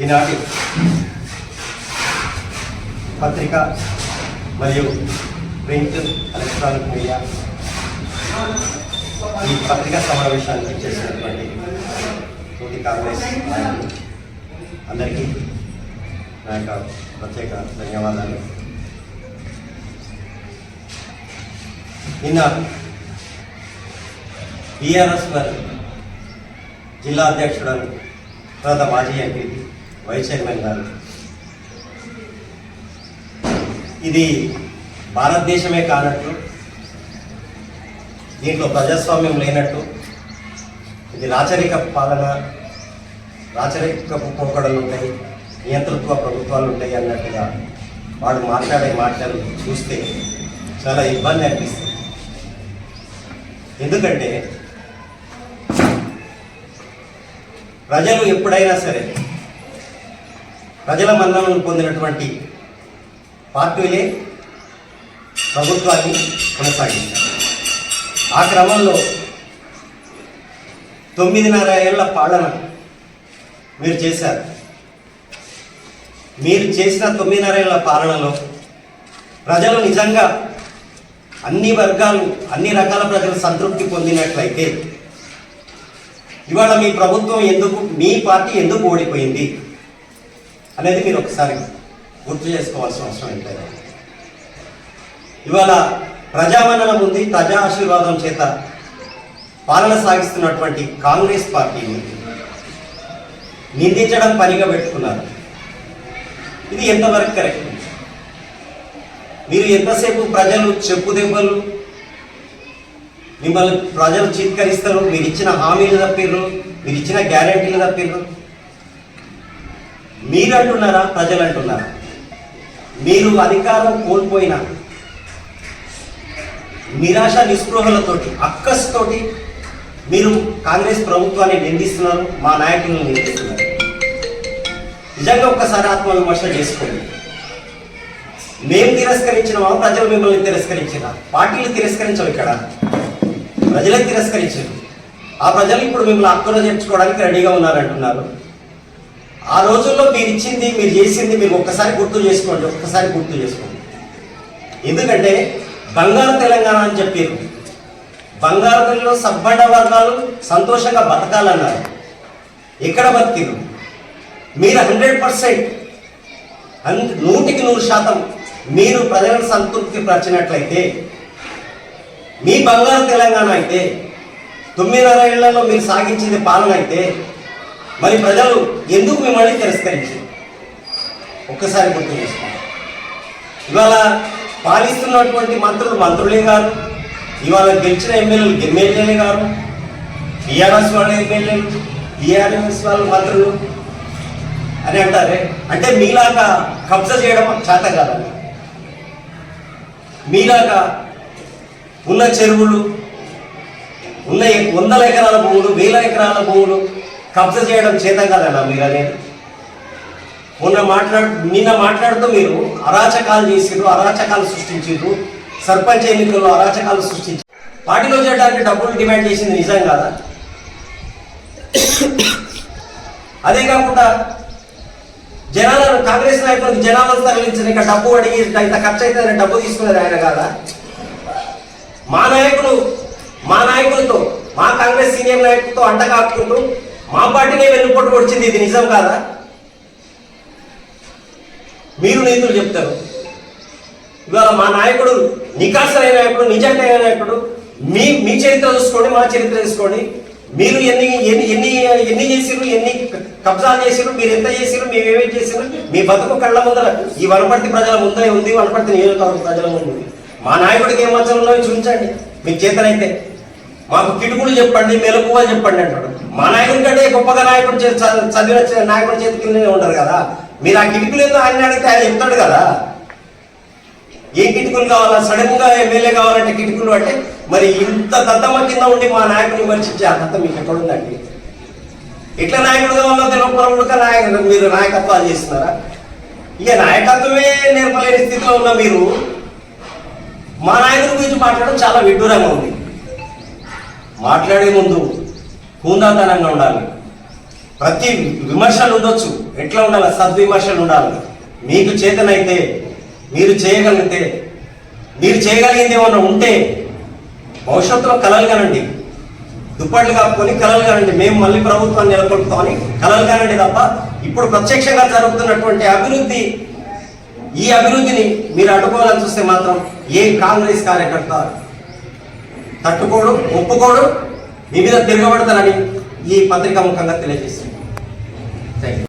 ఈనాటి పత్రిక మరియు ప్రింట్ ఎలక్ట్రానిక్ మీడియా ఈ పత్రికా సమావేశానికి చేసినటువంటి తోటి కాంగ్రెస్ అందరికీ నా యొక్క ప్రత్యేక ధన్యవాదాలు. నిన్న బీఆర్ఎస్ వారి జిల్లా అధ్యక్షుడు తర్వాత మాజీ ఎంపీ వైస్ చైర్మన్ గారు. ఇది భారతదేశమే కానట్టు దీంట్లో ప్రజాస్వామ్యం లేనట్టు ఇది రాచరిక పాలన రాచరికపు పోకడలు ఉంటాయి నియంతృత్వ ప్రభుత్వాలు ఉంటాయి అన్నట్టుగా వాడు మాట్లాడే మాటలు చూస్తే చాలా ఇబ్బంది అనిపిస్తుంది. ఎందుకంటే ప్రజలు ఎప్పుడైనా సరే ప్రజల మన్ననలు పొందినటువంటి పార్టీలే ప్రభుత్వాన్ని కొనసాగించారు ఆ క్రమంలో తొమ్మిదిన్నర ఏళ్ళ పాలన మీరు చేశారు. మీరు చేసిన తొమ్మిదిన్నర ఏళ్ళ పాలనలో ప్రజలు నిజంగా అన్ని వర్గాలు అన్ని రకాల ప్రజలు సంతృప్తి పొందినట్లయితే ఇవాళ మీ ప్రభుత్వం ఎందుకు మీ పార్టీ ఎందుకు ఓడిపోయింది? అనేది మీరు ఒకసారి గుర్తు చేసుకోవాల్సిన అవసరం ఏంటంటే ఇవాళ ప్రజామండలం ఉంది ప్రజా ఆశీర్వాదం చేత పాలన సాగిస్తున్నటువంటి కాంగ్రెస్ పార్టీని నిందించడం పనిగా పెట్టుకున్నారు. ఇది ఎంతవరకు కరెక్ట్? మీరు ఎంతసేపు ప్రజలు చెప్పు దెబ్బలు మిమ్మల్ని ప్రజలు చిత్కరిస్తారు మీరు ఇచ్చిన హామీలు తప్పిర్రు మీరు ఇచ్చిన గ్యారంటీలు తప్పిర్రు? మీరు అంటున్నారా ప్రజలు అంటున్నారా మీరు అధికారం కోల్పోయిన నిరాశ నిస్పృహలతోటి అక్కస్తోటి మీరు కాంగ్రెస్ ప్రభుత్వాన్ని నిందిస్తున్నారు మా నాయకులను నిందిస్తున్నారు. నిజంగా ఒక్కసారి ఆత్మవిమర్శ చేసుకోండి. మేము తిరస్కరించినవా ప్రజలు మిమ్మల్ని తిరస్కరించిన పార్టీలు తిరస్కరించవు ఇక్కడ. ప్రజలే తిరస్కరించారు. ఆ ప్రజలు ఇప్పుడు మిమ్మల్ని అక్కలో చేర్చుకోవడానికి రెడీగా ఉన్నారంటున్నారు. ఆ రోజుల్లో మీరు ఇచ్చింది మీరు చేసింది మీరు ఒక్కసారి గుర్తు చేసుకోండి ఒక్కసారి గుర్తు చేసుకోండి. ఎందుకంటే బంగారు తెలంగాణ అని చెప్పారు. బంగారులో సబ్బడ్డ వర్గాలు సంతోషంగా బతకాలన్నారు. ఎక్కడ బతికిరు మీరు హండ్రెడ్ పర్సెంట్ నూటికి నూరు శాతం మీరు ప్రజలకు సంతృప్తి పరిచినట్లయితే మీ బంగారు తెలంగాణ అయితే తొమ్మిదిన్నర ఏళ్ళలో మీరు సాగించింది పాలన అయితే మరి ప్రజలు ఎందుకు మిమ్మల్ని తిరస్కరించారు? ఒక్కసారి గుర్తు చేసుకోండి. ఇవాళ పాలిస్తున్నటువంటి మంత్రులు మంత్రులే గారు ఇవాళ గెలిచిన ఎమ్మెల్యేలు ఎమ్మెల్యేలే గారు టీఆర్ఎస్ వాళ్ళ ఎమ్మెల్యేలు టీఆర్ఎస్ వాళ్ళ మంత్రులు అని అంటారే? అంటే మీలాగా కబ్జా చేయడం చేత కాదండి మీలాగా ఉన్న చెరువులు ఉన్న ఎ- వందల ఎకరాల భూములు వేల ఎకరాల భూములు కబ్జా చేయడం చేత కాదన్నా మీరు అనేది. మొన్న మాట్లాడు నిన్న మాట్లాడుతూ మీరు అరాచకాలు చేసిర్రు అరాచకాలు సృష్టించారు సర్పంచ్ ఎన్నికల్లో అరాచకాలు సృష్టించారు పార్టీలో చేయడానికి డబ్బులు డిమాండ్ చేసింది నిజం కాదా? అదే కాకుండా జనాలను కాంగ్రెస్ నాయకులకు జనాలను తరలించిన ఇక డబ్బు అడిగి ఇంత ఖర్చు అయితే డబ్బు తీసుకున్నారు ఆయన కాదా? మా నాయకులు మా నాయకులతో మా కాంగ్రెస్ సీనియర్ నాయకులతో అంటకాపుకుంటూ మా పార్టీనే వెన్నుపోటు వచ్చింది ఇది నిజం కాదా? మీరు నేతలు చెప్తారు. ఇవాళ మా నాయకుడు నికాసైన నాయకుడు నిజాయితీ నాయకుడు మీ మీ చరిత్ర చూసుకోండి మా చరిత్ర చూసుకోండి. మీరు ఎన్ని ఎన్ని ఎన్ని ఎన్ని చేసిరు ఎన్ని కబ్జాలు చేసిరు మీరు ఎంత చేసిరు మేము ఏమేమి చేసిరు మీ బతుకు కళ్ళ ముందర ఈ వనపర్తి ప్రజల ముందే ఉంది వనపర్తి నియోజకవర్గ ప్రజల ముందు ఉంది. మా నాయకుడికి ఏం మచ్చలు ఉన్నాయో చూపించండి. మీకు చేతనైతే. మాకు కిటుకులు చెప్పండి మెలకువ చెప్పండి అంటాడు. మా నాయకుడి కంటే గొప్పగా నాయకుడు చే- చదివిన నాయకుడి చేతికి ఉంటారు కదా. మీరు ఆ కిటుకులు ఏదో ఆయన అడిగితే ఆయన చెప్తాడు కదా. ఏ కిటుకులు కావాలా? సడన్గా ఎమ్మెల్యే కావాలంటే కిటుకులు అంటే మరి ఇంత దత్తమ్మ కింద ఉండి మా నాయకుని విమర్శించే అర్హత మీకు ఎక్కడ ఉందండి ఎట్లా నాయకుడు కావాలో తెలియకపోవడం నాయకుడు మీరు నాయకత్వాలు చేస్తున్నారా? ఇక నాయకత్వమే నేర్పలేని స్థితిలో ఉన్న మీరు మా నాయకుడి గురించి మాట్లాడడం చాలా విడ్డూరంగా ఉంది. మాట్లాడే ముందు హూందాతనంగా ఉండాలి. ప్రతి విమర్శలు ఉండొచ్చు. ఎట్లా ఉండాలి? సద్విమర్శలు ఉండాలి. మీకు చేతనైతే మీరు చేయగలిగితే మీరు చేయగలిగింది ఏమన్నా ఉంటే భవిష్యత్తులో కలలు కనండి. దుప్పట్లు కాపుకొని కలలు కనండి. మేము మళ్ళీ ప్రభుత్వాన్ని నెలకొల్పుతామని కలలు కనండి తప్ప ఇప్పుడు ప్రత్యక్షంగా జరుగుతున్నటువంటి అభివృద్ధి ఈ అభివృద్ధిని మీరు అడ్డుకోవాలని చూస్తే మాత్రం ఏ కాంగ్రెస్ కార్యకర్త తట్టుకోడు ఒప్పుకోడు మీ మీద తిరగబడతారని ఈ పత్రిక ముఖంగా తెలియజేస్తుంది థ్యాంక్ యూ